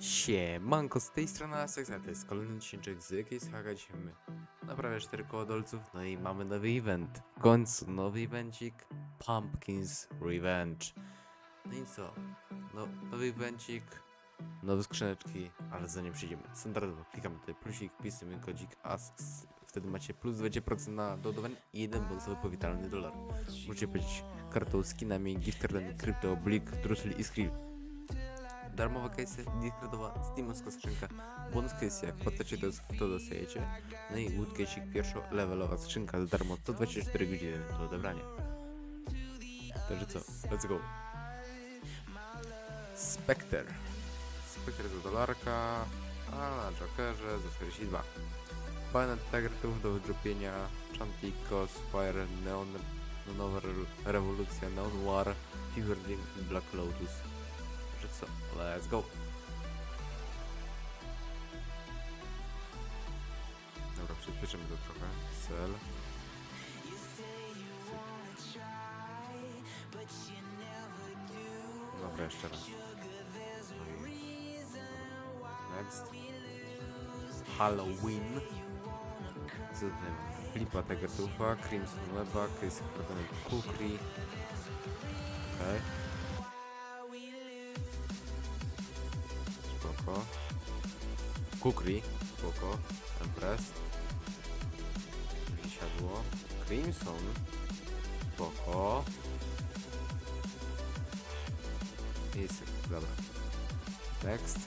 Siemanko, z tej strony Asex, a to jest kolejny odcinek z jakiejś Haga. Dzisiaj naprawdę 4 koła dolców, no i mamy nowy event. W końcu nowy evencik, Pumpkins Revenge. No i co? No, nowy evencik, nowe skrzyneczki, ale zanim przyjdziemy standardowo, klikamy tutaj plusik, wpisujemy kodzik ASEX. Wtedy macie plus 20% na doładowanie i jeden bonusowy powitalny dolar. Możecie powiedzieć kartą skinami, gift cardami, krypto, blik, drusil i skrill darmowa case, discredowa, steamowska skrzynka, bonus case, jak płacicie to, dostajecie, no i wood case'ik pierwszo levelowa skrzynka za darmo 124 godziny do odebrania. Także co, let's go. Spectre. Spectre za dolarka, a na Jokerze za 42. Bayonet Tigertów do wydropienia, Chantico, Spire, Neon, no nowa re rewolucja, Neon War, Fever Dream i Black Lotus. Że co? Let's go. Dobra, przyspieszymy to trochę. Cel. Dobra, jeszcze raz. No Next. Halloween. Mamy? Flipa Tagertufa, Crimson Weba, Chris Kukri. Okej. Spoko. Kukri, spoko. Empress. Mi. Crimson. Spoko. I syk, dobra. Next.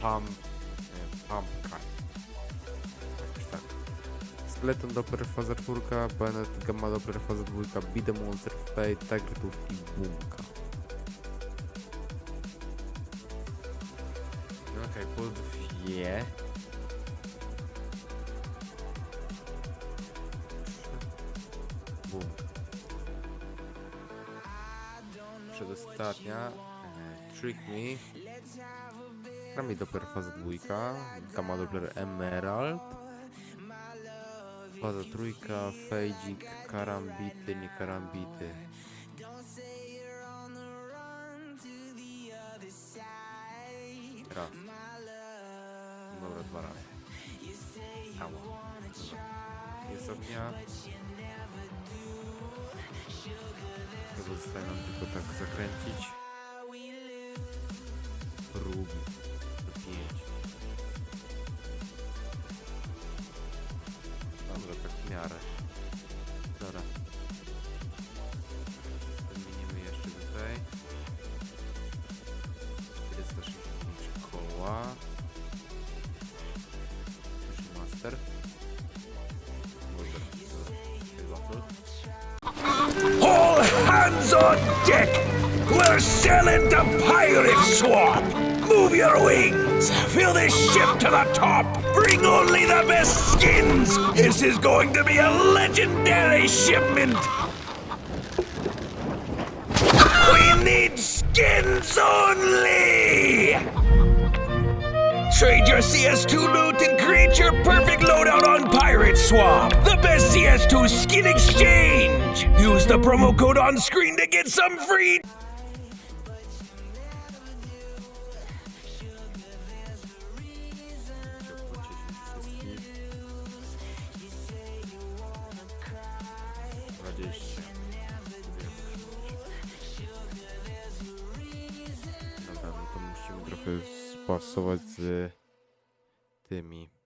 Pump. Nie, pumpkin. Tak. Skeleton Doppler faza 4, Bennett Gamma Doppler faza 2, Bidem Monster Fate, Tigertooth i Boomka. Dwie. Bum. Przedostatnia. e, Trick Me. Rami Doppler faza dwójka. Gamma Doppler Emerald. Faza trójka, Fejdzik, karambity, nie karambity. Raz. Dobra, dwa razy. Ała. Dobra. Jest ognia. Tego zostaje nam tylko tak zakręcić. Rubi. Pięć. Dobra, tak w miarę. Dobra. Wymienimy jeszcze tutaj. 463 koła. On deck! We're sailing to Pirate Swamp! Move your wings! Fill this ship to the top! Bring only the best skins! This is going to be a legendary shipment! We need skins only! Trade your CS2 loot and create your perfect loadout on Pirate Swap. The CS2 skin exchange. Use the promo code on screen to get some free. Chciał pocieszyć wszystkich. 20. Dobra, no to musimy trochę spasować z tymi.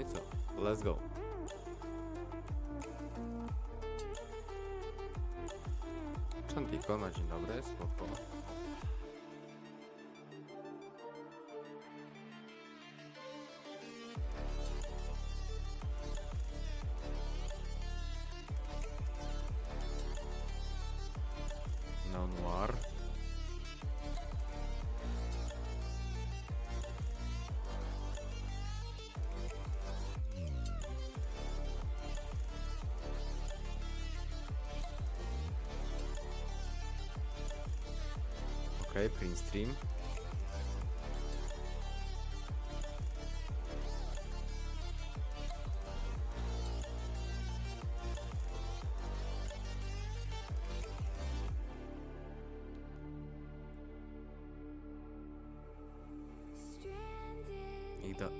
I co? Let's go. Czantiko na dzień dobry, spoko. Okej, print stream.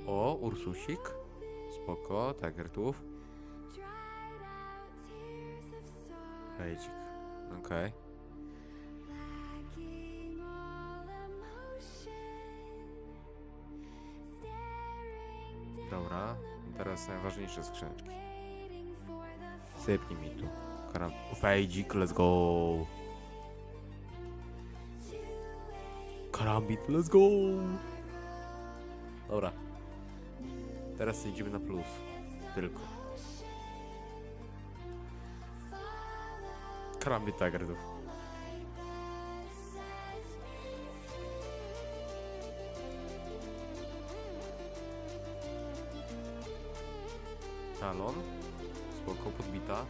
O, Ursusik. Spoko, Tigertooth. Fejdzik. Okej. Dobra, teraz najważniejsze skrzyneczki. Sypnij mi tu. Karam... Let's go! Karambit, let's go! Dobra. Teraz idziemy na plus. Tylko. Karambit Tigertooth. Talon. Spoko, podbita.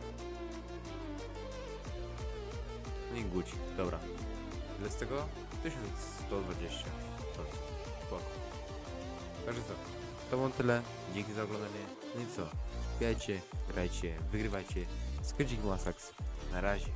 No i guci. Dobra. Ile z tego? 1120. To spoko. Także co? To było tyle. Dzięki za oglądanie. No i co? Wbijajcie, grajcie, wygrywajcie. Skrzydzik Masax. Na razie.